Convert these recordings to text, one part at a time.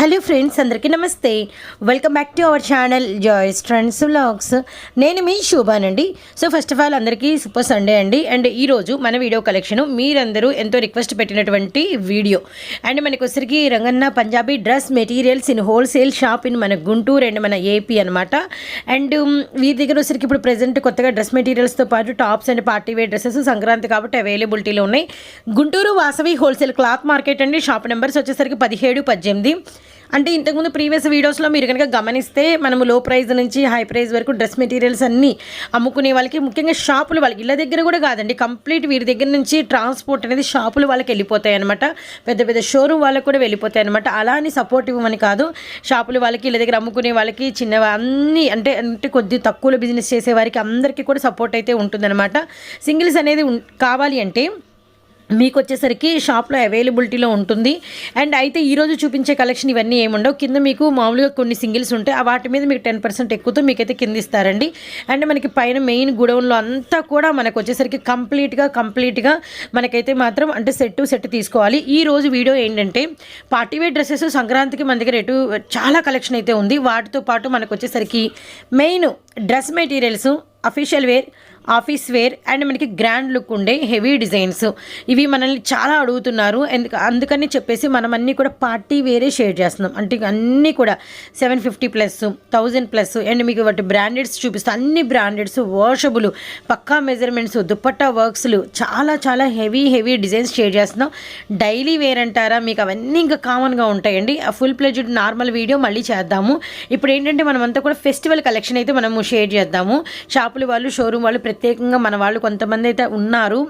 Hello friends అందరికీ నమస్తే. Welcome back to our channel Joys trends vlogs నేను మీ శోభానండి. సో ఫస్ట్ ఆఫ్ ఆల్ అందరికీ సూపర్ సండే అండి. అండ్ ఈరోజు మన వీడియో కలెక్షన్ మీరందరూ ఎంతో రిక్వెస్ట్ పెట్టినటువంటి వీడియో అండ్ మనకు వచ్చరికి Ranganna Punjabi dress materials in wholesale shop in మన గుంటూరు అండ్ మన ఏపీ అనమాట అండ్ వీరి దగ్గర వచ్చరికి ఇప్పుడు ప్రెసెంట్ కొత్తగా డ్రెస్ మెటీరియల్స్తో పాటు tops and party wear dresses Sankranti కాబట్టి అవైలబిలిటీలో ఉన్నాయి. Guntur Vasavi wholesale cloth market అండి. షాప్ నెంబర్స్ వచ్చేసరికి పదిహేడు పద్దెనిమిది. అంటే ఇంతకుముందు ప్రీవియస్ వీడియోస్లో మీరు కనుక గమనిస్తే మనము లో ప్రైస్ నుంచి హై ప్రైస్ వరకు డ్రెస్ మెటీరియల్స్ అన్నీ అమ్ముకునే వాళ్ళకి ముఖ్యంగా షాపులు వాళ్ళకి ఇళ్ళ దగ్గర కూడా కాదండి కంప్లీట్ వీరి దగ్గర నుంచి ట్రాన్స్పోర్ట్ అనేది షాపులు వాళ్ళకి వెళ్ళిపోతాయి అనమాట పెద్ద పెద్ద షోరూమ్ వాళ్ళకి కూడా వెళ్ళిపోతాయి అనమాట అలా అని సపోర్ట్ ఇవ్వమని కాదు. షాపులు వాళ్ళకి ఇళ్ళ దగ్గర అమ్ముకునే వాళ్ళకి చిన్న అన్ని అంటే అంటే కొద్ది తక్కువలో బిజినెస్ చేసే వారికి అందరికీ కూడా సపోర్ట్ అయితే ఉంటుందన్నమాట. సింగిల్స్ అనేది కావాలి అంటే మీకు వచ్చేసరికి షాప్లో అవైలబిలిటీలో ఉంటుంది. అండ్ అయితే ఈరోజు చూపించే కలెక్షన్ ఇవన్నీ ఏముండవు. కింద మీకు మామూలుగా కొన్ని సింగిల్స్ ఉంటాయి. ఆ వాటి మీద మీకు టెన్ పర్సెంట్ ఎక్కువతో మీకైతే కింద ఇస్తారండి. అండ్ మనకి పైన మెయిన్ గుడౌన్లో అంతా కూడా మనకు వచ్చేసరికి కంప్లీట్గా కంప్లీట్గా మనకైతే మాత్రం అంటే సెట్ సెట్ తీసుకోవాలి. ఈ రోజు వీడియో ఏంటంటే పార్టీవేర్ డ్రెస్సెస్ సంక్రాంతికి మన దగ్గర ఎటు చాలా కలెక్షన్ అయితే ఉంది. వాటితో పాటు మనకు వచ్చేసరికి main dress materials official wear office wear and మనకి గ్రాండ్ లుక్ ఉండే హెవీ డిజైన్స్. ఇవి మనల్ని చాలా అడుగుతున్నారు. ఎందుకు అందుకని చెప్పేసి మనం అన్నీ కూడా పార్టీ వేరే షేర్ చేస్తున్నాం. అంటే అన్నీ కూడా seven fifty plus thousand plus and మీకు వాటి బ్రాండెడ్స్ చూపిస్తాం అన్ని బ్రాండెడ్స్ వాషబుల్ పక్కా మెజర్మెంట్స్ దుప్పట్టా వర్క్స్లు చాలా చాలా హెవీ హెవీ డిజైన్స్ షేర్ చేస్తున్నాం. డైలీ వేర్ అంటారా? మీకు అవన్నీ ఇంకా కామన్గా ఉంటాయండి. ఆ ఫుల్ ప్లెజ్డ్ నార్మల్ వీడియో మళ్ళీ చేద్దాము. ఇప్పుడు ఏంటంటే మనమంతా కూడా ఫెస్టివల్ కలెక్షన్ అయితే మనము షేర్ చేద్దాము. షాపులు వాళ్ళు షోరూమ్ వాళ్ళు ప్రత్యేకంగా మన వాళ్ళు కొంతమంది అయితే ఉన్నారు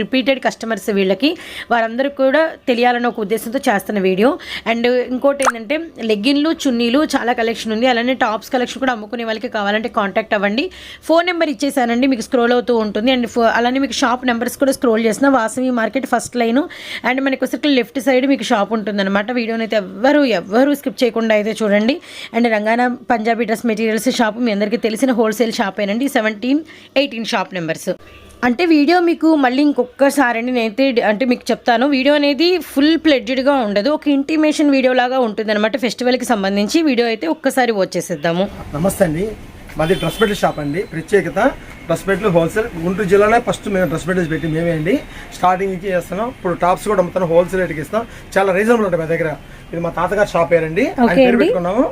రిపీటెడ్ కస్టమర్స్ వీళ్ళకి. వారందరూ కూడా తెలియాలని ఒక ఉద్దేశంతో చేస్తున్న వీడియో. అండ్ ఇంకోటి ఏంటంటే లెగ్గిన్లు చున్నీలు చాలా కలెక్షన్ ఉంది. అలానే టాప్స్ కలెక్షన్ కూడా అమ్ముకునే వాళ్ళకి కావాలంటే కాంటాక్ట్ అవ్వండి. ఫోన్ నెంబర్ ఇచ్చేసానండి మీకు స్క్రోల్ అవుతూ ఉంటుంది. అండ్ అలానే మీకు షాప్ నెంబర్స్ కూడా స్క్రోల్ చేసిన Vasavi market first line and మనకి వచ్చరికి లెఫ్ట్ సైడ్ మీకు షాప్ ఉంటుందన్నమాట. వీడియోని అయితే ఎవ్వరు ఎవ్వరు స్కిప్ చేయకుండా అయితే చూడండి. And Rangana Punjabi dress materials shop మీ అందరికీ తెలిసిన హోల్సేల్ షాపేనండి సెవెంటీన్ ఎయిటీన్ షాప్ నెంబర్స్. అంటే వీడియో మీకు మళ్ళీ ఇంకొకసారి అండి నేనైతే అంటే మీకు చెప్తాను. వీడియో అనేది ఫుల్ ప్లెడ్జ్డ్గా ఉండదు. ఒక ఇంటిమేషన్ వీడియో లాగా ఉంటుంది అనమాట ఫెస్టివల్కి సంబంధించి వీడియో అయితే ఒక్కసారి వచ్చేసేద్దాము నమస్తే అండి. మాది డ్రెస్ మెటీరియల్ షాప్ అండి. ప్రత్యేకత డ్రెస్ మెటీరియల్ హోల్సేల్. గుంటూరు జిల్లాలో ఫస్ట్ మేము డ్రెస్ మెటీరియల్స్ పెట్టి మేమే అండి. స్టార్టింగ్ నుంచి చేస్తున్నాం. ఇప్పుడు టాప్స్ కూడా అమ్ముతాం హోల్సేల్ రేట్కి ఇస్తాం చాలా రీజనబుల్ ఉంటాయి మా దగ్గర. ఇది మా తాతగారు షాప్ పేరండి. పెట్టుకున్నాము.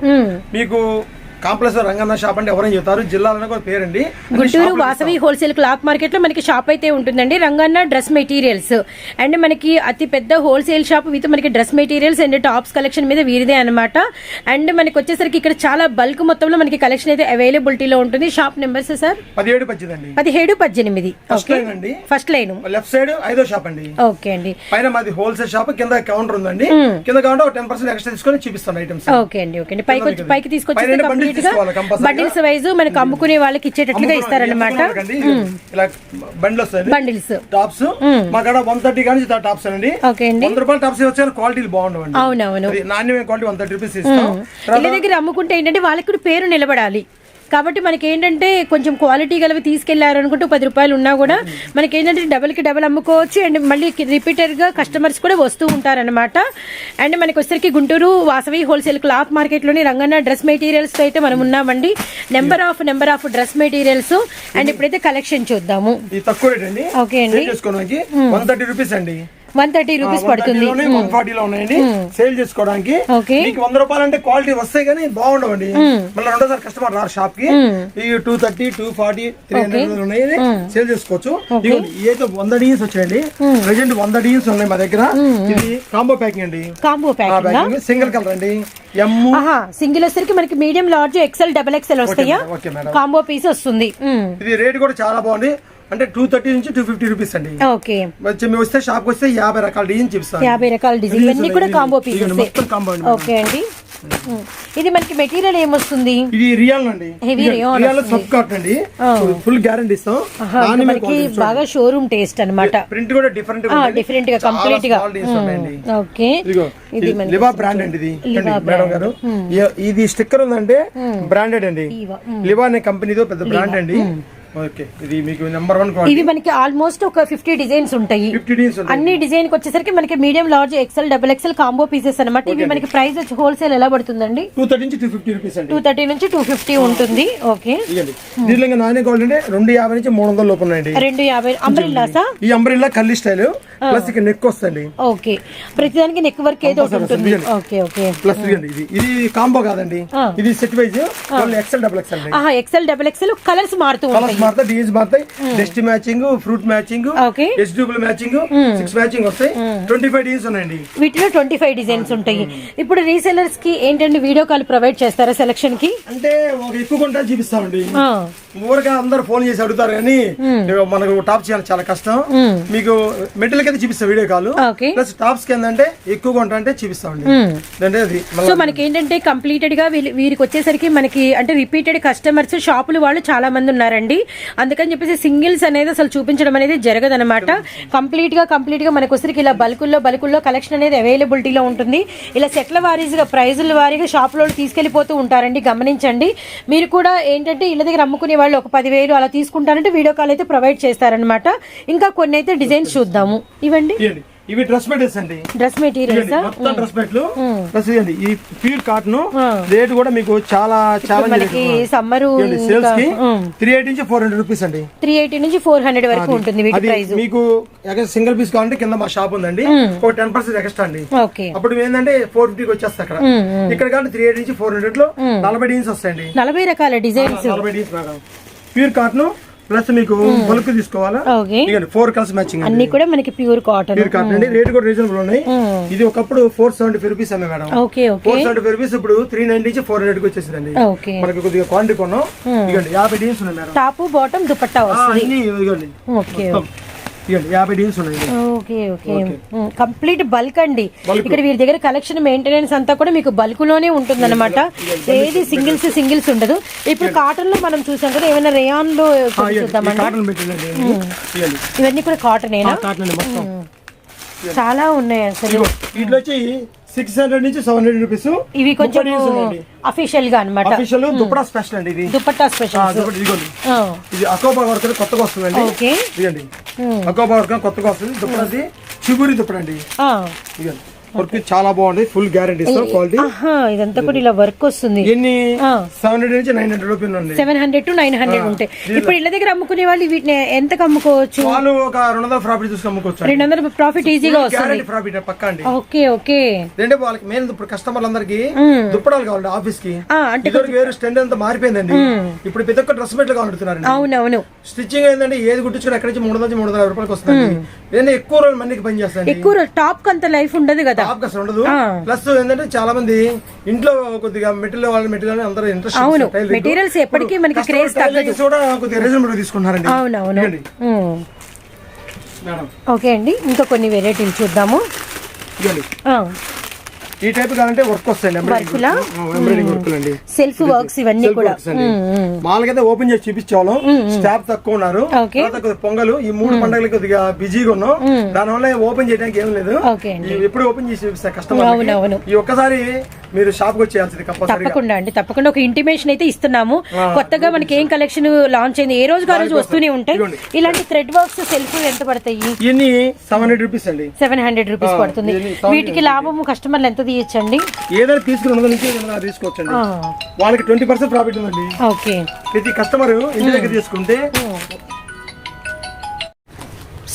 మీకు కాంప్లెక్స్ రంగన్న షాప్ అంటే ఎవరైనా చెప్తారు జిల్లాలో కూడా పేరండి. గుంటూరు వాసవి హోల్సేల్ క్లాత్ మార్కెట్లో మనకి షాప్ అయితే ఉంటుందండి. రంగన్న డ్రెస్ మెటీరియల్స్ అండ్ మనకి అతి పెద్ద హోల్సేల్ షాప్ విత్ మనకి dress materials and tops collection మీద వీరిదే అనమాట అండ్ మనకి వచ్చేసరికి ఇక్కడ చాలా బల్క్ మొత్తంలో మనకి కలెక్షన్ అయితే అవైలబిలిటీలో ఉంటుంది. Shop numbers sir? పదిహేడు పద్దెనిమిది పదిహేడు పద్దెనిమిది. ఫస్ట్ లైన్ అండి. ఫస్ట్ లైన్ లెఫ్ట్ సైడ్ ఐదో షాప్ అండి. ఓకే అండి. పైన మాది హోల్సేల్ షాప్ కింద కౌంటర్ ఉందండి. కింద కౌంటర్ టెన్ పర్సెంట్ ఎక్స్ట్రా తీసుకొని చూపిస్తాను ఐటమ్స్ ఓకే అండి ఓకే అండి. పైకి పైకి తీసుకొచ్చి కంప్లీట్గా. బండిల్స్ వైజ్ మనకి అమ్ముకునే వాళ్ళకి ఇచ్చేటట్లుగా ఇస్తారనమాట ఇలా బండిల్స్ టాప్స్ మా కాడ వన్ థర్టీ కానీ టాప్స్ అండి. ఓకే అండి. వంద రూపాయల టాప్స్ వచ్చారు క్వాలిటీలు బాగుండవండి. అవునవును. నాణ్యమైన క్వాలిటీ వన్ థర్టీ రూపీస్ ఇస్తాం. ఇళ్ళ దగ్గర అమ్ముకుంటే ఏంటంటే వాళ్ళకి కూడా పేరు నిలబడాలి. కాబట్టి మనకి ఏంటంటే కొంచెం క్వాలిటీ గలవి తీసుకెళ్ళారు అనుకుంటే పది రూపాయలు ఉన్నా కూడా మనకి ఏంటంటే డబల్కి డబల్ అమ్ముకోవచ్చు అండ్ మళ్ళీ రిపీటెడ్గా కస్టమర్స్ కూడా వస్తూ ఉంటారనమాట అండ్ మనకి వచ్చరికి గుంటూరు వాసవి హోల్సేల్ క్లాత్ మార్కెట్లోని రంగన్న డ్రెస్ మెటీరియల్స్తో అయితే మనం ఉన్నామండి. Number of number of dress materials and ఇప్పుడైతే కలెక్షన్ చూద్దాము. ఓకే అండి. వన్ థర్టీ రూపీస్ అండి. వన్ థర్టీ రూపీస్ పడుతుంది. వన్ ఫార్టీలో ఉన్నాయండి సేల్ చేసుకోవడానికి. మీకు వంద రూపాయలు అంటే క్వాలిటీ వస్తాయి కానీ బాగుండవండి. మళ్ళీ రెండోసారి కస్టమర్ రారు షాప్కి ఈ two thirty two forty three hundred ఉన్నాయి సేల్ చేసుకోవచ్చు. ఏదో వంద డీన్స్ వచ్చాయండి. ప్రెసెంట్ వంద డీన్స్ ఉన్నాయి మా దగ్గర. ఇది కాంబో ప్యాకింగ్ అండి. కాంబో ప్యాకింగ్ సింగిల్ కలర్ అండి. సింగిల్ వచ్చరికి మనకి medium large XL double XL వస్తాయా? కాంబో పీస్ వస్తుంది. ఇది రేట్ కూడా చాలా బాగుంది. అంటే టూ థర్టీ నుంచి టూ ఫిఫ్టీ రూపీస్ అండి. ఓకే. మేము వస్తే షాప్ వస్తే యాభై రకాల డిజైన్ చూపిస్తాను యాభై రకాల డిజైన్ ఇవన్నీ కూడా కాంబో పీసెస్ మొత్తం కాంబో అండి ఓకే అండి. ఇది మనకి మెటీరియల్ ఏమొస్తుంది? ఇది రియల్ అండి. రియల్ సబ్ కాటన్ అండి. ఫుల్ గ్యారంటీ ఇస్తాం. మనకి బాగా షోరూమ్ టేస్ట్ అన్నమాట. ప్రింట్ కూడా డిఫరెంట్ డిఫరెంట్గా కంప్లీట్గా. ఓకే. ఇది లివా బ్రాండ్ అండి ఇది. మేడం గారు. ఇది స్టిక్కర్ ఉందంటే బ్రాండెడ్ అండి. లివా, లివా అనే కంపెనీతో పెద్ద బ్రాండ్ అండి. ఓకే. ఇది మీకు నెంబర్ వన్ క్వాలిటీ ఇవి మనకి ఆల్మోస్ట్ ఒక ఫిఫ్టీ డిజైన్స్ ఉంటాయి. అన్ని డిజైన్కి వచ్చేసరికి మనకి medium large XL double XL combo pieces అన్నమాట. ఇవి మనకి ప్రైస్ వచ్చి హోల్సేల్ ఎలా పడుతుందండి? టూ థర్టీ నుంచి two fifty rupees two thirty నుంచి టూ ఫిఫ్టీ ఉంటుంది. ఓకే. దీనిలో నాణ్య క్వాలిటీ అంటే రెండు యాభై నుంచి మూడు వందల లోపు ఉన్నాయండి. రెండు యాభై అంబ్రిల్లాసా ఈ అంబ్రిల్లా కల్లి స్టైల్ ప్లస్ ఇక్కడ నెక్ వస్తుంది ఓకే. ప్రతిదానికి నెక్ వర్క్ ఏదో ఒకటి ఉంటుంది. Okay okay. ప్లస్ ఇది ఇది కాంబో కాదండి. ఇది set wise XL double XL XL double XL colours మారుతూ ఉంటాయి. మారుతాయి డిజైన్స్ మారుతాయి. డెస్ట్ matching fruit matching double matching six matching వస్తాయి. ట్వంటీ ఫైవ్ డిజైన్స్ ఉన్నాయండి. వీటిలో ట్వంటీ ఫైవ్ డిజైన్స్ ఉంటాయి ఇప్పుడు రీసెలర్స్కి ఏంటంటే వీడియో కాల్ ప్రొవైడ్ చేస్తారా సెలక్షన్కి? అంటే ఒక ఎక్కువ కొంటాలు చూపిస్తామండి. ఊరగా అందరు ఫోన్ చేసి అడుగుతారు కానీ మనకు టాప్ చేయాలి చాలా కష్టం. మీకు మెటీరియల్ కింద చూపిస్తాం వీడియో కాల్ ప్లస్ టాప్స్ కింద అంటే ఎక్కువ కొంటా అంటే చూపిస్తామండి. అంటే అది సో మనకి ఏంటంటే కంప్లీటెడ్గా వీరికి వచ్చేసరికి మనకి అంటే రిపీటెడ్ కస్టమర్స్ షాపులు వాళ్ళు చాలా మంది ఉన్నారండి. అందుకని చెప్పేసి సింగిల్స్ అనేది అసలు చూపించడం అనేది జరగదనమాట కంప్లీట్గా కంప్లీట్గా మనకు వచ్చరికి ఇలా బల్కుల్లో బల్కుల్లో కలెక్షన్ అనేది అవైలబిలిటీలో ఉంటుంది. ఇలా సెట్ల వారీగా ప్రైజుల వారీగా షాపులో తీసుకెళ్ళిపోతూ ఉంటారండి. గమనించండి. మీరు కూడా ఏంటంటే ఇళ్ళ దగ్గర అమ్ముకునే వాళ్ళు ఒక పదివేలు అలా తీసుకుంటారంటే వీడియో కాల్ అయితే ప్రొవైడ్ చేస్తారనమాట ఇంకా కొన్ని అయితే డిజైన్స్ చూద్దాము. ఇవ్వండి. ఇవి డ్రెస్ మెటీరియల్స్ అండి. డ్రెస్ మెటీరియల్స్ ఇవ్వండి, మొత్తం డ్రెస్ మెట్లు ప్లస్ ఇవ్వండి ఈ ప్యూర్ కాటన్ రేట్ కూడా మీకు చాలా చాలా మనకి సమ్మరు సేల్స్కి త్రీ ఎయిట్ నుంచి ఫోర్ హండ్రెడ్ రూపీస్ అండి. త్రీ ఎయిటీ నుంచి ఫోర్ హండ్రెడ్ వరకు ఉంటుంది మీకు సింగిల్ పీస్ కావాలంటే కింద మా షాప్ ఉందండి. ఒక టెన్ పర్సెంట్ ఎక్స్ట్రా అండి. అప్పుడు ఏంటంటే ఫోర్ ఫిఫ్టీకి వచ్చేస్తా అక్కడ. ఇక్కడ కానీ త్రీ ఎయిట్ నుంచి ఫోర్ హండ్రెడ్లో నలభై డీన్స్ వస్తాయండి. నలభై రకాల డిజైన్స్ నలభై డీన్స్ మేడం. ప్యూర్ కాటన్ ప్లస్ మీకు బల్క్ తీసుకోవాలా? ఫోర్ కలర్స్ మ్యాచింగ్ అన్ని కూడా మనకి ప్యూర్ కాటన్ ప్యూర్ కాటన్ అండి. రేట్ కూడా రీజనబుల్ ఉన్నాయి. ఇది ఒకప్పుడు ఫోర్ సెవెంటీ ఫైవ్ రూపీస్ అమ్మే madam. Four seventy five rupees ఇప్పుడు త్రీ నైన్టీ నుంచి ఫోర్ హండ్రెడ్కి వచ్చేసిందండి. మనకి కొద్దిగా క్వాంటిటీ కొన్నాం. ఇదిగోండి యాభై డీన్స్ ఉన్నాయి మేడం. టాప్ బాటమ్ దుపట్టా వస్తుంది. అన్ని ఇదిగోండి. ఓకే ఇదిగోండి యాభై డీన్స్ ఉన్నాయి. Okay okay. కంప్లీట్ బల్క్ అండి. ఇక్కడ వీరి దగ్గర కలెక్షన్ మెయింటెనెన్స్ అంతా కూడా మీకు బల్క్లోనే ఉంటుంది అనమాట ఏది సింగిల్స్ సింగిల్స్ ఉండదు. ఇప్పుడు కాటన్లో మనం చూసాం కదా ఏమైనా రేయాన్లో చూద్దామండి ఇవన్నీ కూడా కాటన్ చాలా ఉన్నాయి అసలు. ఇదిగో, వీటిలో వచ్చి సిక్స్ హండ్రెడ్ నుంచి సెవెన్ హండ్రెడ్ రూపీస్ ఇవి కొంచెం అఫీషియల్గా అన్నమాట. అఫీషియల్ దుప్పడా స్పెషల్ అండి ఇది. దుపట్టా స్పెషల్ ఇది అకోబా వర్క్ కొత్తగా వస్తుందండి. ఓకే. ఇదిగోండి. అకోబా కొత్తగా వస్తుంది. దుప్పటి చిగురి దుప్పటి అండి ఇదిగోండి. వర్క్ చాలా బాగుంది ఫుల్ గ్యారంటీ ఇస్తాం క్వాలిటీ ఇదంతా కూడా ఇలా వర్క్ వస్తుంది. ఎన్ని. సెవెన్ హండ్రెడ్ నుంచి నైన్ హండ్రెడ్ రూపీస్ ఉంది seven hundred to nine hundred ఉంటాయి ఇప్పుడు ఇళ్ళ దగ్గర అమ్ముకునే వాళ్ళు వీటిని ఎంతకు అమ్ముకోవచ్చు? వాళ్ళు ఒక రెండు వందల ప్రాఫిట్ చూసి అమ్ముకోవచ్చు రెండు వందల ప్రాఫిట్ ఈజీగా వస్తుంది. ప్రాఫిట్ పక్క అండి. Okay okay. అంటే వాళ్ళకి మెయిన్ ఇప్పుడు కస్టమర్లు అందరికి దుప్పడాలు కావాలి ఆఫీస్కి. అంటే ఇదివరకు వేరు స్టాండ్ అంతా మారిపోయిందండి. ఇప్పుడు ప్రతి ఒక్క డ్రెస్ మెట్లు కావాలంటున్నారండి. అవునవును. స్టిచ్చింగ్ ఏంటంటే ఏది కుట్టించుకుని ఎక్కడి నుంచి మూడు వందల మూడు వందల రూపాయలకి వస్తుంది ఏంటంటే ఎక్కువ రోజులు మందికి పని చేస్తాండి ఎక్కువ టాప్ అంత లైఫ్ ఉండదు కదా. ఉండదు. ప్లస్ ఏంటంటే చాలా మంది ఇంట్లో కొద్దిగా మెటీరియల్ వాళ్ళ మెటీరియల్ అందరూ ఇంట్రెస్ట్ అవును. మెటీరియల్స్ ఎప్పటికీ మనకి క్రేజ్ తగ్గదు. కూడా కొద్దిగా రీజనబుల్ తీసుకున్నారండి అవునవును. ఓకే అండి. ఇంకా కొన్ని వెరైటీలు చూద్దాము. ఈ టైప్ కావాలంటే వర్క్ వస్తాయండి సెల్ఫ్ వర్క్స్ ఇవన్నీ కూడా. మామూలుగా అయితే ఓపెన్ చేసి చూపించేవాళ్ళం. స్టాఫ్ తక్కువ ఉన్నారు. పొంగలు. ఈ మూడు పండుగలకి కొద్దిగా బిజీగా ఉన్నాం. దాని వల్ల ఓపెన్ చేయడానికి ఏం లేదు. ఎప్పుడు ఓపెన్ చేసి చూపిస్తా కస్టమర్. ఈ ఒక్కసారి మీరు షాప్కి వచ్చేయాల్సింది తప్పకుండా అండి తప్పకుండా. ఒక ఇంటిమేషన్ అయితే ఇస్తున్నాము. కొత్తగా మనకి ఏం కలెక్షన్ లాంచ్ అయింది? ఏ రోజు రోజు వస్తూనే ఉంటాయి. ఇలాంటి థ్రెడ్ వర్క్స్ సెల్ఫ్ ఎంత పడతాయి? ఇవన్నీ సెవెన్ హండ్రెడ్ రూపీస్ అండి. సెవెన్ హండ్రెడ్ రూపీస్ పడుతుంది. వీటికి లాభం కస్టమర్లు ఎంత తీయచ్చండి? ఏదైనా తీసుకుని తీసుకోవచ్చండి. వాళ్ళకి ట్వంటీ పర్సెంట్ ప్రాఫిట్ ఉందండి. ఓకే. ప్రతి కస్టమర్ ఇంటి దగ్గర తీసుకుంటే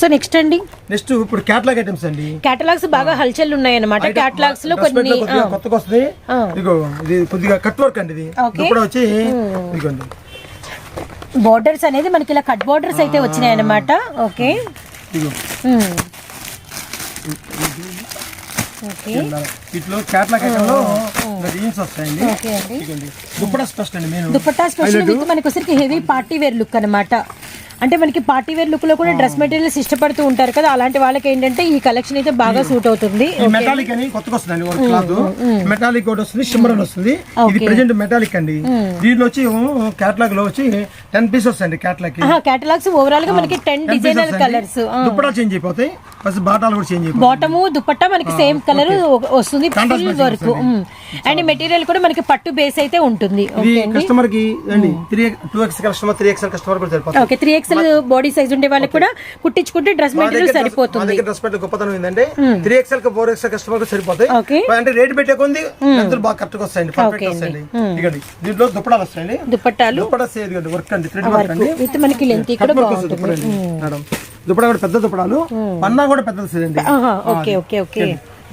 సో నెక్స్ట్ అండి? నెక్స్ట్ ఇప్పుడు క్యాటలాగ్ ఐటమ్స్ అండి. కేటలాగ్స్ బాగా హల్చల్ ఉన్నాయి అనమాట కేటలాగ్స్లో కొన్ని కొత్తగా వస్తుంది. ఇదిగో ఇది కొద్దిగా కట్ వర్క్ అండి ఇది. ఇప్పుడు వచ్చి ఇదిగోండి. బోర్డర్స్ అనేది మనకి ఇలా కట్ బోర్డర్స్ అయితే వచ్చినాయి అనమాట ఓకే ఇదిగో. ఓకే. ఇట్లో క్యాటలాగ్ ఐటమ్లో జీన్స్ వస్తాయండి. ఓకే అండి ఇదిగోండి. దుప్పడా స్పెషల్ అండి నేను దుపట్టా స్పెషల్ విత్ మనకి హెవీ పార్టీ వేర్ లుక్ అన్నమాట. అంటే మనకి పార్టీ వేర్ లుక్లో కూడా డ్రెస్ మెటీరియల్స్ ఇష్టపడుతూ ఉంటారు కదా అలాంటి వాళ్ళకి ఏంటంటే ఈ కలెక్షన్ అయితే బాగా సూట్ అవుతుంది. మెటాలిక్ అని కొత్తగా ఒక క్లాత్ మెటాలిక్ ఒకటి వస్తుంది షిమ్మర్ అని వస్తుంది. ఇది ప్రెజెంట్ మెటాలిక్ అండి. దీంట్లో వచ్చి క్యాటలాగ్లో వచ్చి టెన్ పీసెస్ అండి క్యాటలాగ్కి. కేటలాగ్స్ ఓవరాల్గా మనకి ten designer colours dupatta change అయిపోతాయి. ప్లస్ బాటాలు కూడా చేంజ్ బాటము దుపట్టా మనకి సేమ్ కలర్ వస్తుంది ఫుల్ వర్క్ అండ్ మెటీరియల్ కూడా మనకి పట్టు బేస్ అయితే ఉంటుంది. కస్టమర్కి three two X customer three X customer కూడా సరిపోతుంది. Okay three XL body size ఉండే వాళ్ళకి కూడా కుట్టించుకుంటే డ్రెస్ మెటీరియల్ సరిపోతుంది. డ్రెస్ పెట్టే గొప్పతనం ఏంటంటే త్రీ ఎక్స్ఎల్కి ఫోర్ ఎక్స్ఎల్ కస్టమర్కు సరిపోతాయి. అంటే రేట్ పెట్టే కొంది లెంతులు బాగా కరెక్ట్ వస్తాయండి పర్ఫెక్ట్ వస్తాయండి. ఇదిగోండి దీంట్లో దుప్పటాలు వస్తాయండి. దుపట్టాలు దుప్పటా సేది ఇదిగోండి వర్క్ అండి థ్రెడ్ వర్క్. అండి. విత్ మనకి లెంత్ కూడా కట్ వర్క్ వస్తుంది దుప్పటా అండి మేడం దుప్పటా కూడా పెద్ద దుప్పటాలు. పన్నా కూడా పెద్ద వస్తుందండి ఆహా, ఓకే ఓకే ఓకే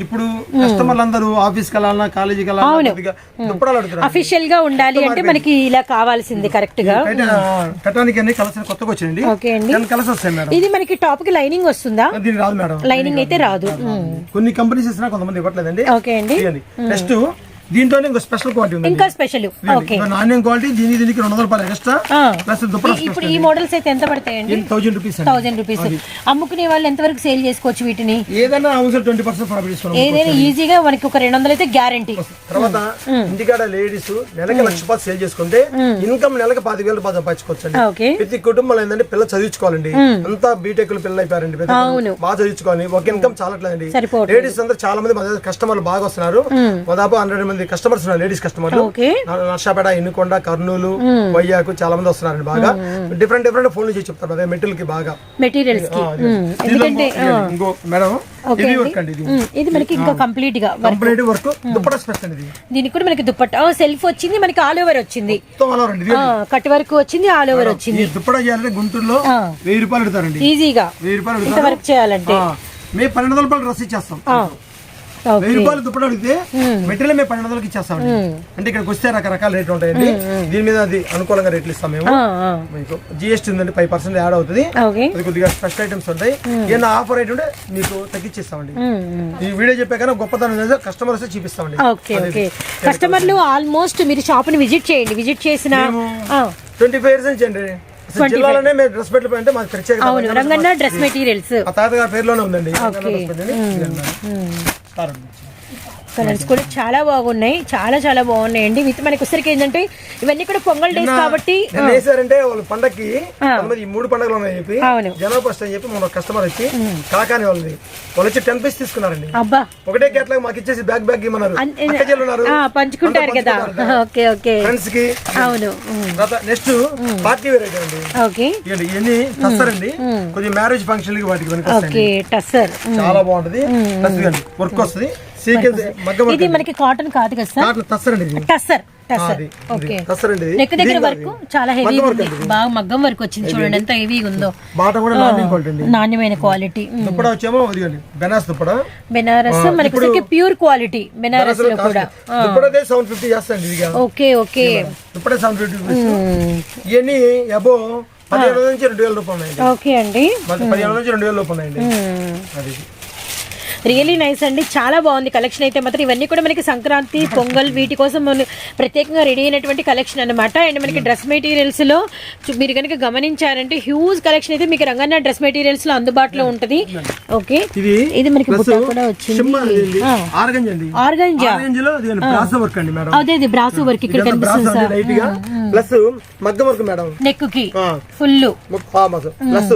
ఇప్పుడు కస్టమర్లు అందరూ ఆఫీస్కి వెళ్ళాలన్నా కాలేజీకి వెళ్ళాలన్నా కొద్దిగా దుప్పటాలు అడుగుతారు అఫీషియల్గా ఉండాలి అంటే మనకి ఇలా కావాల్సింది కరెక్ట్గా. పెట్టడానికి అన్ని కలర్స్ కొత్తగా వచ్చాయండి ఓకే అండి. టెన్ కలర్స్ వస్తాయి మేడం. ఇది మనకి టాప్కి లైనింగ్ వస్తుందా? దీనికి రాదు మేడం. లైనింగ్ అయితే రాదు. కొన్ని కంపెనీస్ ఇచ్చినా కొంతమంది ఇవ్వట్లేదండి. ఓకే అండి. నెక్స్ట్ దీంట్లోనే ఇంకో స్పెషల్ క్వాలిటీ ఉంది ఇంకా స్పెషల్. ఓకే. నాణ్యం క్వాలిటీ దీనికి దీనికి రెండు వందల రూపాయలు ఎక్స్ట్రా. ప్లస్ దుప్పట ఇప్పుడు ఈ మోడల్స్ అయితే ఎంత పడతాయండి? థౌజండ్ రూపీస్ థౌజండ్ రూపీస్ అమ్ముకునే వాళ్ళు ఎంతవరకు సేల్ చేసుకోవచ్చు వీటిని? ఏదైనా అవసరం ట్వంటీ పర్సెంట్ ప్రాఫిట్ ఏదైనా ఈజీగా మనకి ఒక రెండు వందలు అయితే గ్యారంటీ తర్వాత ఇంటికాడ లేడీస్ నెలకి లక్ష రూపాయలు సేల్ చేసుకుంటే ఇన్కమ్ నెలకి పాతి వేలు రూపాయలు సంపాదించుకోవచ్చు ప్రతి కుటుంబంలో ఏంటంటే పిల్లలు చదివించుకోవాలండి. అంతా బీటెక్ పిల్లలు అయిపోయారండి. అవును. బాగా చదివించుకోవాలి. ఒక ఇన్కమ్ సరిపోవట్లేదు. లేడీస్ అందరూ చాలా మంది కస్టమర్లు బాగా వస్తున్నారు. దాదాపు హండ్రెడ్ మంది కస్టమర్స్ ఉన్నారు లేడీస్ కస్టమర్లు ఓకే. నర్సాపేట ఎన్నుకొండ కర్నూలు వైజాగ్ చాలా మంది వస్తున్నారండి బాగా. డిఫరెంట్ డిఫరెంట్ ఫోన్లు చేసి చెప్తారు అదే మెటీరియల్కి. బాగా మెటీరియల్స్ ఇంకో- మేడం ఇది అండి. వర్క్ అండి ఇది. మ్మ్. ఇది మనకి ఇంకా కంప్లీట్గా work complete work dupatta special అండి ఇది. దీనికి కూడా మనకి సెల్ఫ్ వచ్చింది మనకి ఆల్ ఓవర్ వచ్చింది. కట్ వర్క్ వచ్చింది ఆల్ ఓవర్ వచ్చింది. ఈ దుప్పట చేయాలంటే గుంటూరులో ఆ. వెయ్యి రూపాయలు పెడతారండి. ఈజీగా వెయ్యి రూపాయలు చేయాలంటే. మేము పన్నెండు వందల రూపాయలు డ్రెస్ ఇచ్చేస్తాం. ఆ. ఓకే వెయ్యి రూపాయలు దుప్పట అడిగితే మెటీరియల్ మేము పన్నెండు వందలకి ఇచ్చేస్తామండి అంటే ఇక్కడికి వస్తే రకరకాల రేట్లు ఉంటాయండి. దీని మీద అది అనుకూలంగా రేట్లు ఇస్తాం మేము. మీకు జిఎస్టీ ఉందండి ఫైవ్ పర్సెంట్ యాడ్ అవుతుంది. అది కొద్దిగా స్పెషల్ ఐటమ్స్ ఉంటాయి. ఏదైనా ఆఫర్ రేట్ ఉంటే మీకు తగ్గించేస్తామండి. ఈ వీడియో చెప్పాక గొప్పతనం ఏంటో కస్టమర్స్ చూపిస్తామండి. కస్టమర్లు ఆల్మోస్ట్ మీరు షాప్ని విజిట్ చేయండి. విజిట్ చేసిన ట్వంటీ ఫైవ్ ఇయర్స్ నుంచి అండి. జిల్లాలోనే మేము డ్రెస్ అంటే మాకు రంగన్న డ్రెస్ మెటీరియల్స్ తాతగారి పేరులోనే ఉందండి. ఓకే. స్టార్ అండి. కలర్స్ కూడా చాలా బాగున్నాయి. చాలా చాలా బాగున్నాయండి. విత్ మనకి వచ్చరికి ఏంటంటే ఇవన్నీ కూడా పొంగల్ డేస్ కాబట్టి వేసారంటే వాళ్ళు పండక్కి ఈ మూడు పండుగలు ఉన్నాయి చెప్పి జనవరి ఫస్ట్ అని చెప్పి మన కస్టమర్ వచ్చి కాకాని వాళ్ళది వాళ్ళు వచ్చి టెన్ పీస్ తీసుకున్నారండి. అబ్బా. ఒకటే కేటలాగ్ మాకు ఇచ్చేసి బ్యాగ్ బ్యాగ్ ఇమ్మన్నారు. ఉన్నారు. పంచుకుంటారు కదా. Okay okay. ఫ్రెండ్స్కి. అవును. నెక్స్ట్ పార్టీ వేర్ అండి. ఓకే. ఇవన్నీ టస్సరండి. కొద్దిగా మ్యారేజ్ ఫంక్షన్కి వాటికి ఓకే టస్సర్. చాలా బాగుంటది. వర్క్ వస్తుంది. ఇది మనకి కాటన్ కాదు కదా సార్? టస్సర్ టస్సర్ నెక్ దగ్గర వర్క్ చాలా హెవీ ఉంది. బాగా మగ్గం వర్క్ వచ్చింది చూడండి ఎంత హెవీగా ఉందో. నాణ్యమైన క్వాలిటీ. బెనారస్ మనకి ప్యూర్ క్వాలిటీ బెనారస్లో కూడా. Okay okay. ఇవన్నీ అబో పదిహేను నుంచి రెండు వేల రూపాయలు ఓకే అండి. మరి పదిహేను నుంచి రెండు వేల రూపాయలు ఉన్నాయండి. అది. రియలీ నైస్ అండి. చాలా బాగుంది కలెక్షన్ అయితే మాత్రం. ఇవన్నీ కూడా మనకి సంక్రాంతి పొంగల్ వీటి కోసం ప్రత్యేకంగా రెడీ అయినటువంటి కలెక్షన్ అన్నమాట. అండ్ మనకి డ్రెస్ మెటీరియల్స్లో చు- మీరు కనుక గమనించారంటే హ్యూజ్ కలెక్షన్ అయితే మీకు రంగన్న డ్రెస్ మెటీరియల్స్లో అందుబాటులో ఉంటది. ఓకే ఇది ఇది మనకి కూడా వచ్చింది. ఆర్గంజ్ అదే ఇది బ్రాసు వర్క్ ఇక్కడ కనిపిస్తుంది ప్లస్ మగ్గ వర్క్ మేడం. నెక్కి ఫుల్ ప్లస్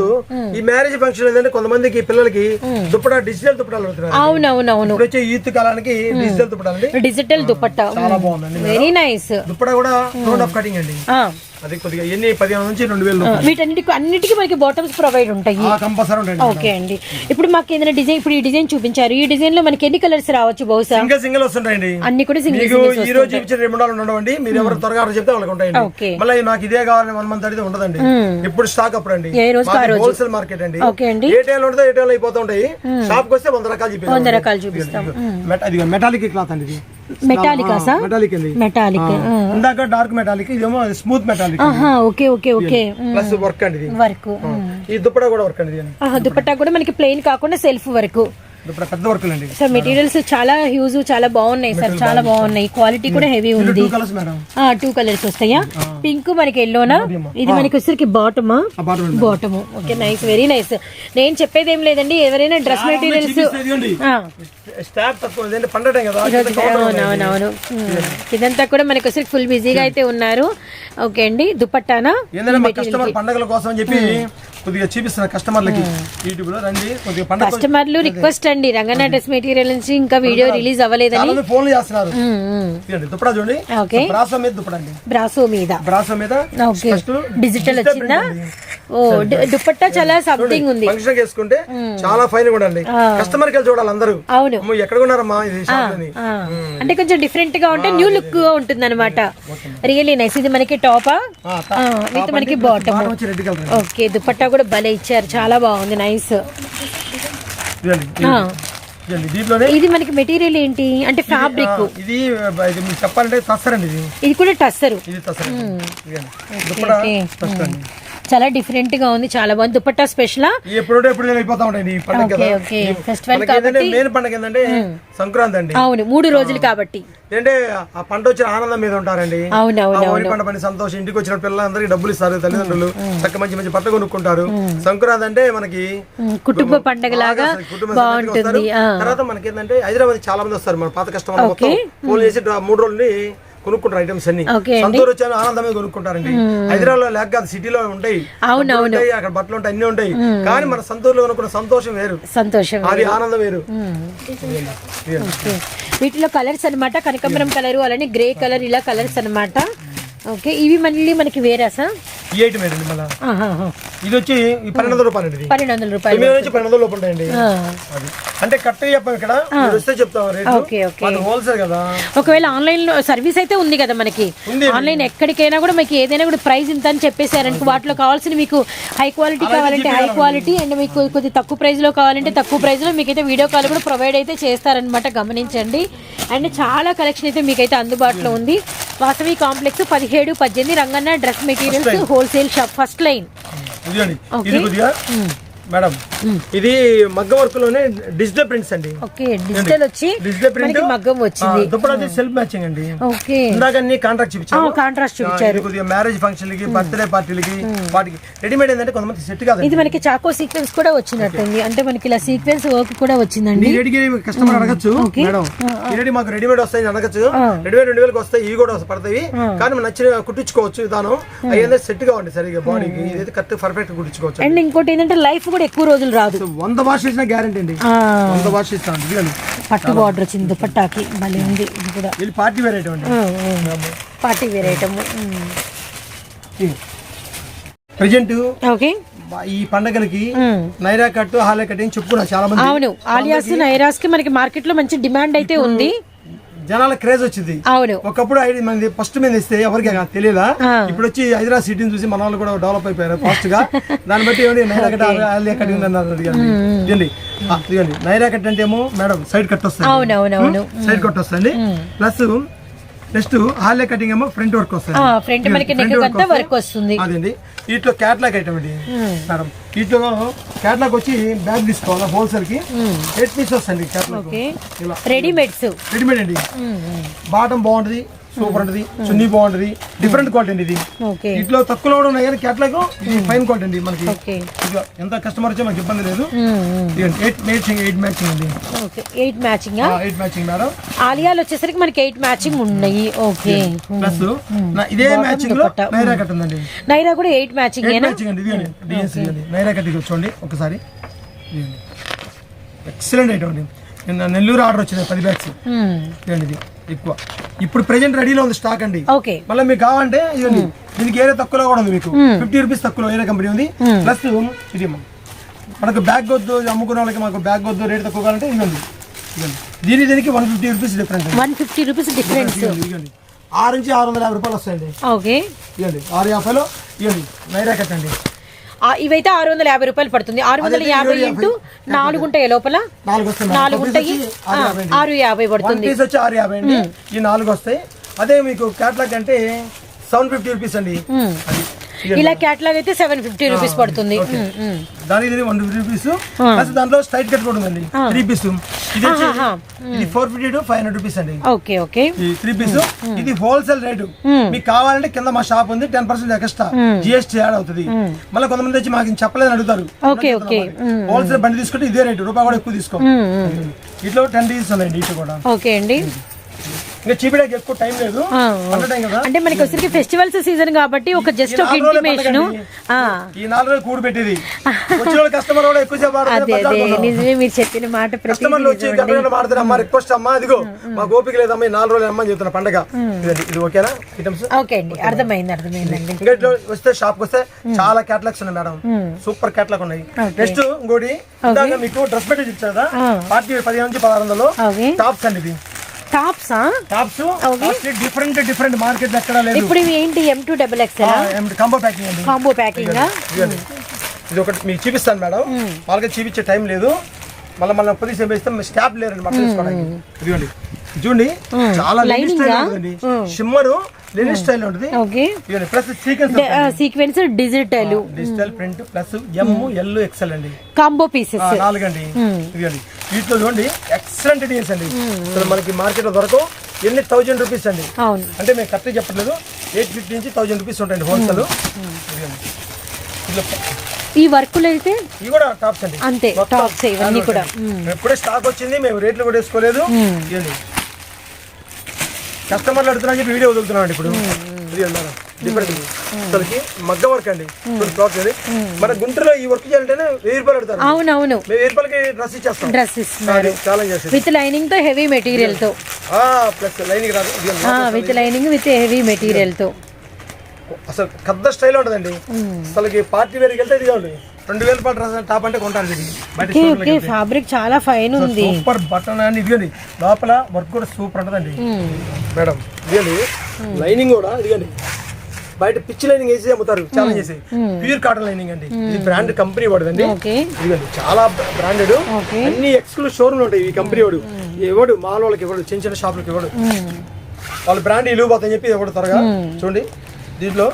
ఈ మ్యారేజ్ ఫంక్షన్ ఏంటంటే కొంతమందికి పిల్లలకి దుప్పట డిజిటల్ దుప్పటాలు అవునవునవును. వచ్చే యూత్ కాలానికి డిజిటల్ డిజిటల్ దుపట్టా చాలా బాగుందండి. వెరీ నైస్ దుప్పట కూడా రోడ్ ఆఫ్ కటింగ్ అండి. అది కొద్దిగా ఎన్ని పదిహేను నుంచి రెండు వేలు వీటన్నిటికి అన్నిటికీ మనకి బాటమ్స్ ప్రొవైడ్ ఉంటాయి. కంపల్సరీ ఓకే అండి. ఇప్పుడు మాకు ఏదైనా డిజైన్ ఇప్పుడు ఈ డిజైన్ చూపించారు. ఈ డిజైన్లో మనకి ఎన్ని కలర్స్ రావచ్చు బహుశా? సింగిల్ సింగిల్ వస్తుంటాయండి. అన్ని కూడా సింగిల్ ఈ రోజు చూపించిన రెండు వందలు ఉండవండి మీరు ఎవరు త్వరగా చెప్తే వాళ్ళకి ఉంటాయండి. మళ్ళీ నాకు ఇదే కావాలని వన్ మంత్ అడిగితే ఉండదండి. ఇప్పుడు స్టాక్ అప్పుడు అండి. హోల్సేల్ మార్కెట్ అండి. ఏ టైంలో ఉంటుందో ఏ టైంలో అయిపోతూ ఉంటాయి. షాప్కి వస్తే వంద రకాలు వంద రకాలు చూపిస్తాం. అది మెటాలిక్ క్లాత్ అండి ఇది. మెటాలికా సార్ మెటాలిక్ అండి మెటాలిక్ ఇందాక డార్క్ మెటాలిక్ ఇదేమో smooth metallic okay okay okay. Plus work అండి ఇది వర్క్ ఈ దుప్పట కూడా వర్క్ అండి కూడా మనకి ప్లెయిన్ కాకుండా సెల్ఫ్ వర్క్ పెద్ద వర్క్ అండి సార్ మెటీరియల్స్ చాలా హ్యూజ్ చాలా బాగున్నాయి సార్ చాలా బాగున్నాయి. క్వాలిటీ కూడా హెవీ ఉంది. Two colours madam two colours వస్తాయా? పింక్ మనకి ఎల్లోనా ఇది మనకి వచ్చరికి బాటమా bottom okay nice very nice నేను చెప్పేది ఏం లేదండి ఎవరైనా డ్రెస్ మెటీరియల్స్ ఇదంతా కూడా మనకి వచ్చరికి ఫుల్ బిజీగా అయితే ఉన్నారు. ఓకే అండి దుపట్టానా? ఏంటంటే మా కస్టమర్ పండగల కోసం అని చెప్పి కొద్దిగా చూపిస్తున్నా కస్టమర్లకి యూట్యూబ్లో రండి కొద్దిగా పండగ కస్టమర్లు రిక్వెస్ట్ అండి రంగన్న డ్రెస్ మెటీరియల్ నుంచి ఇంకా వీడియో రిలీజ్ అవ్వలేదని. ఫోన్లు చేస్తున్నారు. ఇదిగోండి, దుప్పటా చూడండి. ఓకే. బ్రాసో మీద దుప్పటా అండి బ్రాసో మీద. బ్రాసో మీద ఓకే. ఫస్ట్ డిజిటల్ వచ్చిందా? ఓ దుపట్టా చాలా సంథింగ్ ఉంది. ఫంక్షన్ వేసుకుంటే చాలా ఫైన్ కూడా అండి. కస్టమర్కి చూడాలి అందరూ. అవును. అమ్మో, ఎక్కడ కొన్నారమ్మా ఇది అంటే కొంచెం డిఫరెంట్గా ఉంటే న్యూ లుక్గా ఉంటుంది అనమాట రియల్లీ నైస్ ఇది మనకి టాపా? విత్ మనకి బాటమ్ ఓకే దుపట్టా కూడా భలే ఇచ్చారు. చాలా బాగుంది. నైస్ ఇది మనకి మెటీరియల్ ఏంటి? అంటే ఫ్యాబ్రిక్ ఇది చెప్పాలంటే తస్తారండి ఇది. ఇది కూడా టస్సరు ఇది తస్తారు చాలా డిఫరెంట్గా ఉంది. చాలా బాగుంది. దుపట్టా స్పెషల్ ఎప్పుడో ఎప్పుడు అయిపోతా ఉంటాయి ఫెస్టివల్ కాబట్టి మెయిన్ పండుగ ఏంటంటే సంక్రాంతి అండి. అవును మూడు రోజులు కాబట్టి. ఏంటంటే ఆ పంట వచ్చిన ఆనందం మీద ఉంటారండి. అవును ఆ అవును. వరి పంట పని సంతోషం. ఇంటికి వచ్చిన పిల్లలందరికీ డబ్బులు ఇస్తారు తల్లిదండ్రులు. చక్క మంచి మంచి బట్ట కొనుక్కుంటారు. సంక్రాంతి అంటే మనకి కుటుంబ పండగ లాగా బాగుంటుంది. తర్వాత మనకి ఏంటంటే హైదరాబాద్ చాలా మంది వస్తారు. మన పాత మొత్తం. ఫోన్ చేసి మూడు రోజులు కొనుక్కుంటారు ఐటమ్స్ అన్ని. సంతూర్ వచ్చాను ఆనందమే కొనుక్కుంటారండి. హైదరాబాద్లో లేక కాదు సిటీలో ఉంటాయి. అక్కడ బట్టలు ఉంటాయి అన్ని ఉంటాయి. కానీ మన సంతూర్లో కొనుక్కున్న సంతోషం వేరు. సంతోషం అది ఆనందం వేరు. వీటిలో కలర్స్ అన్నమాట కనకాంబరం కలర్ అలానే గ్రే కలర్ ఇలా కలర్స్ అన్నమాట. ఓకే. ఇవి మళ్ళీ మనకి వేరా సార్? ఇది వచ్చి పన్నెండు వందల రూపాయలు అండి పన్నెండు వందల రూపాయలు తొమ్మిది నుంచి పన్నెండు వందల లోపు ఉంటాయండి ఆ. అది. అంటే కరెక్ట్ చెప్పాం ఇక్కడ. మీరు వస్తే చెప్తాం రేటు. Okay okay. మాకు హోల్సేల్ కదా. ఒకవేళ ఆన్లైన్లో సర్వీస్ అయితే ఉంది కదా మనకి. ఆన్లైన్ ఎక్కడికైనా కూడా మీకు ఏదైనా కూడా ప్రైస్ ఇంత అని చెప్పేశారనుకో వాటిలో కావాల్సిన మీకు హై క్వాలిటీ కావాలంటే హై క్వాలిటీ అండ్ మీకు కొద్ది తక్కువ ప్రైస్లో కావాలంటే తక్కువ ప్రైస్లో మీకైతే వీడియో కాల్ కూడా ప్రొవైడ్ అయితే చేస్తారనమాట గమనించండి. అండ్ చాలా కలెక్షన్ అయితే మీకైతే అందుబాటులో ఉంది. వాసవి కాంప్లెక్స్ పదిహేడు పద్దెనిమిది Ranganna dress materials wholesale shop first line. ఇదిగోండి ఓకే. ఇది కొద్దిగా మేడం ఇది మగ్గ వర్క్లోనే డిజిటల్ ప్రింట్స్ అండి. ఓకే డిజిటల్ వచ్చి డిజిటల్ ప్రింట్ మగ్గం వచ్చింది. దుప్పటి వచ్చి సెల్ఫ్ మ్యాచింగ్ అండి. ఓకే. ఇందాక అన్ని కాంట్రాక్ట్ చూపించాము కాంట్రాస్ట్ ఆ, ఇది కొద్దిగా మ్యారేజ్ ఫంక్షన్లకి బర్త్డే పార్టీలకి వాటికి. రెడీమేడ్ ఏంటంటే కొంతమంది సెట్ కాదండి ఇది మనకి చాకో సీక్వెన్స్ కూడా వచ్చినట్టుంది. అంటే మనకి ఇలా సీక్వెన్స్ వర్క్ కూడా వచ్చిందండి. రెడీ కస్టమర్ అడగచ్చు మేడం. రెడీ మాకు రెడీమేడ్ వస్తాయి అడగచ్చు. రెడీమేడ్ రెండు వేలకు వస్తాయి ఇవి కూడా పడతాయి. కానీ మనకు నచ్చిన కుట్టించుకోవచ్చు విధానం ఏంటంటే సెట్ కావండి సరిగా బాడీకి ఇది కరెక్ట్ పర్ఫెక్ట్ కుట్టించుకోవచ్చు. అండ్ ఇంకోటి ఏంటంటే లైఫ్ కూడా ఎక్కువ రోజులు రాదు. వంద వాష్ చేసిన గ్యారంటీ అండి. వంద వాష్ చేస్తాను ఇదిగోండి. పట్టు బార్డర్ వచ్చింది దుపట్టాకి భలే ఉంది ఇది కూడా. Party wear item party wear item present okay. ఈ పండగలకి నైరా కట్ హాలే కటింగ్ చెప్పుకున్నారు చాలా మంది? అవును ఆలియాస్ నైరాస్కి మనకి మార్కెట్లో మంచి డిమాండ్ అయితే ఉంది. జనాల క్రేజ్ వచ్చింది. ఒకప్పుడు ఐడి మంది ఫస్ట్ మీద ఇస్తే ఎవరికి తెలియదా. ఇప్పుడు వచ్చి హైదరాబాద్ సిటీని చూసి మన వాళ్ళు కూడా డెవలప్ అయిపోయారు ఫాస్ట్గా. దాన్ని బట్టి ఏమండి నైరా కట్ అంటే ఏమో మేడం సైడ్ కట్ వస్తుంది. సైడ్ కట్ వస్తుంది. ప్లస్ నెక్స్ట్ హాలే కటింగ్ ఏమో ఫ్రంట్ వర్క్ వస్తుంది. ఫ్రంట్ మనకి వర్క్ వస్తుంది. అదండి వీటిలో క్యాట్లాగ్ ఐటమ్ అండి. మేడం వీటిలో క్యాట్లాగ్ వచ్చి బ్యాగ్ తీసుకోవాలా హోల్సేల్కి ఎయిట్ పీస్ వస్తుంది క్యాట్లాగ్ ఓకే. ఇలా. రెడీమేడ్స్ రెడీమేడ్ అండి. బాటం బాగుంటది. సూపర్ ఉంటది. చున్నీ బాగుంటది. డిఫరెంట్ క్వాలిటీ అండి ఇది. ఓకే. ఇట్లా తక్కువలో కూడా ఉన్నాయి కానీ క్యాట్లాగ్ ఇది ఫైన్ క్వాలిటీ అండి మనకి. ఎంత కస్టమర్ వచ్చే మనకి ఇబ్బంది లేదు. ఎయిట్ మ్యాచింగ్ ఎయిట్ మ్యాచింగ్ అండి. Okay eight matching eight matching madam ఆలియాలు వచ్చేసరికి మనకి ఎయిట్ మ్యాచింగ్ ఉన్నాయి. ఓకే. ప్లస్ ఇదే మ్యాచింగ్లో. నైరా కట్ ఉందండి. నైరా కూడా ఎయిట్ మ్యాచింగ్ మ్యాచింగ్ అండి అండి. నైరా కట్ ఇది చూడండి ఒకసారి. ఎక్సలెంట్ ఐటమ్ అండి. నిన్న నెల్లూరు ఆర్డర్ వచ్చింది పది బ్యాగ్స్ ఇది ఎక్కువ. ఇప్పుడు ప్రెజెంట్ రెడీలో ఉంది స్టాక్ అండి. ఓకే. మళ్ళీ మీకు కావాలంటే ఇదండి దీనికి ఏరే తక్కువలో కూడా ఉంది మీకు. ఫిఫ్టీ రూపీస్ తక్కువలో ఏరే కంపెనీ ఉంది. ప్లస్ ఇది. మనకు బ్యాగ్ వద్దు అమ్ముకునే వాళ్ళకి మాకు బ్యాగ్ వద్దు రేట్ తక్కువ కావాలంటే ఇదండి ఇదండి దీని దీనికి one fifty rupees different one fifty rupees difference ఇదండి ఆరు నుంచి ఆరు వందల యాభై రూపాయలు వస్తాయండి. ఓకే. ఇదండి ఆరు యాభైలో ఇవ్వండి నైరా కట్ అండి ఇవైతే ఆరు వందల యాభై రూపాయలు పడుతుంది. ఆరు వందల యాభై ఇంటూ నాలుగు ఉంటాయి లోపల? నాలుగు ఉంటాయి. ఆరు యాభై పడుతుంది. వచ్చి ఆరు యాభై అండి. ఈ నాలుగు వస్తాయి. అదే మీకు క్యాట్లాగ్ అంటే సెవెన్ ఫిఫ్టీ రూపీస్ అండి. ఇలా క్యాట్లాగ్ అయితే సెవెన్ ఫిఫ్టీ రూపీస్ పడుతుంది. దానికి వన్ ఫిఫ్టీ రూపీస్ దాంట్లో స్ట్రైట్ కట్ కూడా ఉందండి. త్రీ పీస్ ఇది four fifty to five hundred rupees అండి. ఓకే ఓకే త్రీ పీస్ ఇది హోల్సేల్ రేటు మీకు కావాలంటే కింద మా షాప్ ఉంది ten percent extra GST add అవుతుంది. మళ్ళీ కొంతమంది వచ్చి మాకు చెప్పలేదని అడుగుతారు. ఓకే ఓకే హోల్సేల్ బండి తీసుకుంటే ఇదే రేటు రూపాయి కూడా ఎక్కువ తీసుకో. ఇట్లా టెన్ డీస్ ఉన్నాయండి ఇటు కూడా. ఓకే అండి. ఇంకా చీపిడానికి ఎక్కువ టైం లేదు. అంటే మనకి వచ్చరికి ఫెస్టివల్స్ సీజన్ కాబట్టి ఒక జస్ట్ ఒక ఇంటిమేషన్. ఈ నాలుగు రోజులు కూడి పెట్టేది. కస్టమర్ కూడా ఎక్కువ అదే నిజమే మీరు చెప్పిన మాట కస్టమర్లు వచ్చి మాడతారు అమ్మా రిక్వెస్ట్ అమ్మా ఇదిగో మాకు ఓపిక లేదమ్మా ఈ నాలుగు రోజులు అమ్మని చెప్తున్నా పండగ. ఇది ఓకేనా? ఐటమ్స్ ఓకే అండి. అర్థమైంది అర్థమైందండి. ఇంకా ఇట్లా వస్తే షాప్ వస్తే చాలా క్యాటలాగ్స్ ఉన్నాయి మేడం సూపర్ క్యాటలాగ్ ఉన్నాయి. నెక్స్ట్ ఇంకోటి మీకు డ్రెస్ మెటీరియల్ ఇచ్చారు పార్టీ పదిహేను నుంచి పదహారు వందలు. టాప్స్ అండి ఇది. టాప్సా టాప్స్ డిఫరెంట్ డిఫరెంట్ మార్కెట్ ఎక్కడ లేదు. ఇప్పుడు ఇవి ఏంటి M to double XL combo packing అండి. కాంబో ప్యాకింగ్ ఇదిగోండి. ఇది ఒకటి మీకు చూపిస్తాను మేడం. వాళ్ళకి చూపించే టైం లేదు. మళ్ళీ మళ్ళీ పొజిషన్ వేస్తే స్టాప్ లేరండి మటన్ తీసుకోవడానికి ఇదిగోండి. చూడండి చాలా ఉంటుంది షిమ్మర్ లెనిన్ స్టైల్ ఉంటుంది. Okay plus sequence sequence digital digital print plus M L XL అండి. కాంబో పీసెస్ ఆ, నాలుగండి. ఇదిగోండి. వీటిలో చూడండి ఎక్సలెంట్ డిజైన్స్ అండి. అసలు మనకి మార్కెట్లో దొరకవు. ఎన్ని థౌజండ్ రూపీస్ అండి. అంటే మేము కరెక్ట్ చెప్పట్లేదు. ఎయిట్ ఫిఫ్టీ నుంచి థౌజండ్ రూపీస్ ఉంటాయండి హోల్సేల్ ఈ వర్కులు అయితే ఇవి కూడా టాప్స్ అండి. అంతే టాప్స్ ఇవన్నీ కూడా. ఎప్పుడే స్టాక్ వచ్చింది మేము రేట్లు కూడా వేసుకోలేదు. కస్టమర్లు అడుగుతున్నా చెప్పి వీడియో వదులుతున్నాం అండి ఇప్పుడు ఇది అన్నారు? డిఫరెంట్ అసలుకి మగ్గ వర్క్ అండి. క్లాత్ మన గుంటూరులో ఈ వర్క్ చేయాలంటేనే వెయ్యి రూపాయలు అడుగుతారు. అవునవును. మేము వెయ్యి రూపాయలకి డ్రెస్ ఇచ్చేస్తాం. డ్రెస్ ఇస్తున్నారు ఛాలెంజ్ చేసేది. విత్ లైనింగ్తో హెవీ మెటీరియల్తో. ప్లస్ లైనింగ్ రాదు. విత్ లైనింగ్ విత్ హెవీ మెటీరియల్తో. అసలు పెద్ద స్టైల్ ఉంటుందండి. అసలుకి పార్టీ వేర్కి వెళ్తే ఇది రెండు వేల డ్రెస్ టాప్ అంటే కొంటారు ఇది ఫ్యాబ్రిక్ చాలా ఫైన్ ఉంది. సూపర్ బటన్ అని ఇదిగోండి లోపల వర్క్ కూడా సూపర్ ఉంటుందండి. మేడం ఇదిగోండి లైనింగ్ కూడా ఇదిగోండి. బయట పిచ్ లైనింగ్ వేసి అమ్ముతారు చాలా చేసి. ప్యూర్ కాటన్ లైనింగ్ అండి. ఇది బ్రాండ్ కంపెనీ వాడుదండి ఇదిగోండి చాలా బ్రాండెడ్ అన్ని ఎక్స్క్లూజివ్ షోరూమ్ ఉంటాయి ఈ కంపెనీ వాడు. ఎవడు మాల్ వాళ్ళకి ఇవ్వడు చిన్న చిన్న షాపులకి ఇవ్వడు వాళ్ళ బ్రాండ్ ఇల్లు పోతాయని చెప్పి ఇవ్వడు త్వరగా చూడండి. దీంట్లో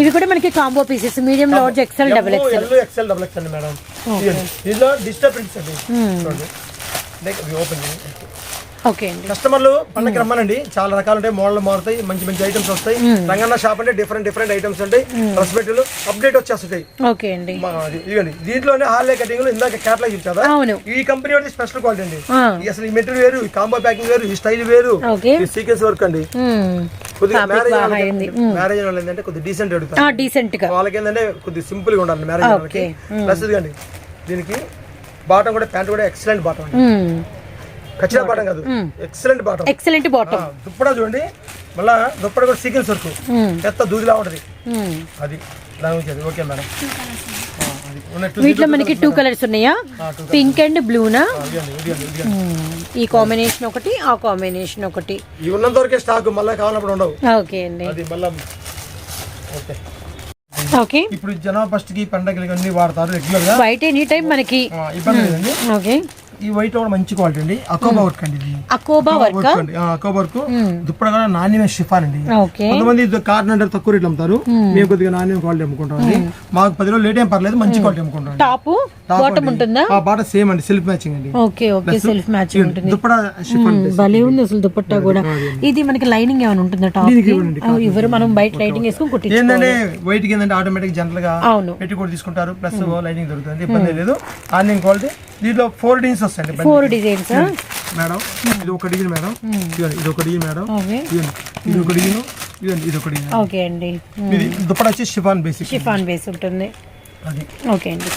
ఇవి కూడా మనకి combo pieces medium large XL double XL L XL double XL madam. దీంట్లో డిజిటల్ ప్రింట్స్ అండి. ఓపెన్ ఓకే అండి. కస్టమర్లు పండగకి రమ్మనండి. చాలా రకాలు ఉంటాయి. మోడల్ మారుతాయి. మంచి మంచి ఐటమ్స్ వస్తాయి. రంగన్న షాప్ అంటే డిఫరెంట్ డిఫరెంట్ ఐటమ్స్ ఉంటాయి. డ్రెస్ మెటీరియల్ అప్డేట్ వచ్చేస్తుంటాయి. ఓకే అండి. ఇదిగోండి. దీంట్లోనే హార్లే కటింగ్ ఇందాక క్యాట్లాగ్ అవును. ఈ కంపెనీ వాడి స్పెషల్ క్వాలిటీ అండి. అసలు ఈ మెటీరియల్ వేరు ఈ కాంబో ప్యాకింగ్ వేరు ఈ స్టైల్ వేరు. సీక్వెన్స్ వర్క్ అండి. మ్యారేజ్ బాగా అయింది. మ్యారేజ్ వాళ్ళు ఏంటంటే కొద్దిగా డీసెంట్ అడుగుతారు ఆ డీసెంట్గా. వాళ్ళకి ఏంటంటే కొద్దిగా సింపుల్గా ఉండాలి మ్యారేజ్ వాళ్ళకి. ప్లస్ ఇదిగండి దీనికి బాటం కూడా ప్యాంట్ కూడా ఎక్సలెంట్ బాటం అండి. ఖచ్చితంగా బాటం కాదు. Excellent bottom excellent bottom dupatta చూడండి. మళ్ళా దుప్పడ కూడా సీక్వెన్స్ వర్క్. పెద్ద దూదిలా ఉంటది. అది దాని గురించి అది. ఓకే మేడం ఆ, అది. ఉన్న two వీటిలో మనకి టూ కలర్స్ ఉన్నాయా. పింక్ అండ్ బ్లూనా. ఈ కాంబినేషన్ ఒకటి ఆ కాంబినేషన్ ఒకటి. ఇవి ఉన్నంత వరకే స్టాక్ మళ్ళీ ఉండవు. ఓకే అండి. అది మళ్ళా ఓకే. ఓకే. ఇప్పుడు జనవరి ఫస్ట్కి పండగలకి అన్ని వాడతారు రెగ్యులర్గా. వైట్ ఎనీ టైం మనకి ఇబ్బంది లేదండి. ఓకే. ఈ వైట్ కూడా మంచి క్వాలిటీ అండి. అకోబా వర్క్ అండి ఇది. అకోబా వర్క్ అండి. అకోబా వర్క్ దుప్పడ కూడా నాణ్యమైన షిఫాన్ అండి. కొంతమంది కాటన్ అంటే తక్కువ రేట్లు అమ్ముతారు. మేము కొద్దిగా నాణ్యం క్వాలిటీ అమ్ముకుంటాం అండి మాకు పది రోజులు లేట్ ఏం పర్లేదు మంచి క్వాలిటీ అమ్ముకుంటాం. Top bottom. ఉంటుందా? ఆ బాట సేమ్ అండి సెల్ఫ్ మ్యాచింగ్ అండి. ఓకే ఓకే సెల్ఫ్ మ్యాచింగ్ ఉంటుంది. దుప్పడ షిఫాన్ భలే ఉంది అసలు దుపట్టా కూడా. ఇది మనకి లైనింగ్ ఏమైనా ఉంటుందా టాప్ ఇవ్వరు మనం బయట లైటింగ్ వేసుకొని కుట్టి ఏంటంటే వైట్కి ఏంటంటే ఆటోమేటిక్ జనరల్గా పెట్టి కూడా తీసుకుంటారు. ప్లస్ లైనింగ్ దొరుకుతుంది. ఇబ్బంది లేదు. ఆన్లైన్ క్వాలిటీ దీంట్లో ఫోర్ డిజైన్స్ వస్తాయండి. ఫోర్ డిజైన్స్ మేడం ఇది ఒక డిజైన్ మేడం. ఇదిగోండి, ఇది ఒక డిజైన్ మేడం. ఇది ఒక డిజైన్. ఇది ఒక డిజైన్ ఓకే అండి. ఇది దుప్పడ వచ్చి షిఫాన్ బేసిక్ షిఫాన్ బేస్ ఉంటుంది. ఓకే అండి.